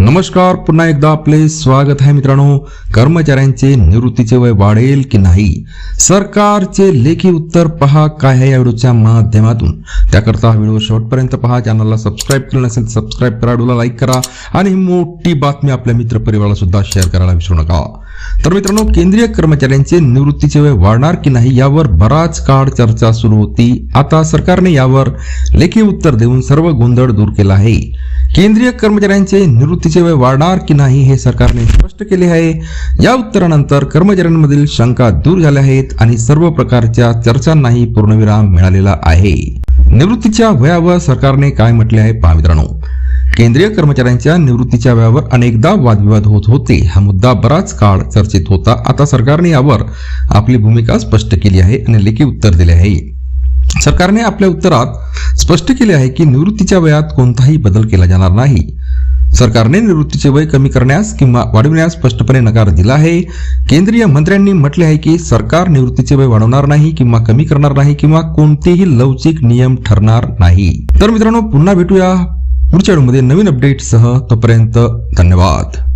नमस्कार पुन्हा एकदा आपले स्वागत आहे मित्रांनो. कर्मचाऱ्यांचे निवृत्तीचे वय वाढेल की नाही? सरकारचे लेखी उत्तर पहा काय आहे या व्हिडिओच्या माध्यमातून. त्याकरता हा व्हिडिओ शेवटपर्यंत पहा. चॅनलला सबस्क्राईब केलं नसेल सबस्क्राईब करा व्हिडिओला लाईक करा आणि ही मोठी बातमी आपल्या मित्रपरिवाराला सुद्धा शेअर करायला विसरू नका. तर मित्रांनो केंद्रीय कर्मचाऱ्यांचे निवृत्तीचे वय वाढणार की नाही यावर बराच काळ चर्चा सुरू होती. आता सरकारने यावर लेखी उत्तर देऊन सर्व गोंधळ दूर केला आहे. केंद्रीय कर्मचाऱ्यांचे निवृत्तीचे वय वाढणार की नाही हे सरकारने स्पष्ट केले आहे. या उत्तरानंतर कर्मचाऱ्यांमधील शंका दूर झाल्या आहेत आणि सर्व प्रकारच्या चर्चांनाही पूर्णविराम मिळालेला आहे. निवृत्तीच्या वयावर सरकारने काय म्हटले आहे पहा मित्रांनो. केंद्रीय कर्मचाऱ्यांच्या निवृत्तीच्या वयावर अनेकदा वादविवाद होत होते. हा मुद्दा बराच काळ चर्चेत होता. आता सरकारने यावर आपली भूमिका स्पष्ट केली आहे आणि लेखी उत्तर दिले आहे. सरकारने आपल्या उत्तरात स्पष्ट केले आहे की निवृत्तीच्या वयात कोणताही बदल केला जाणार नाही. सरकारने निवृत्तीचे वय कमी करण्यास किंवा वाढविण्यास स्पष्टपणे नकार दिला आहे. केंद्रीय मंत्र्यांनी म्हटले आहे की सरकार निवृत्तीचे वय वाढवणार नाही किंवा कमी करणार नाही किंवा कोणतेही लवचिक नियम ठरणार नाही. तर मित्रांनो पुन्हा भेटूया पुढच्या व्हिडिओमध्ये नवीन अपडेटसह तोपर्यंत धन्यवाद.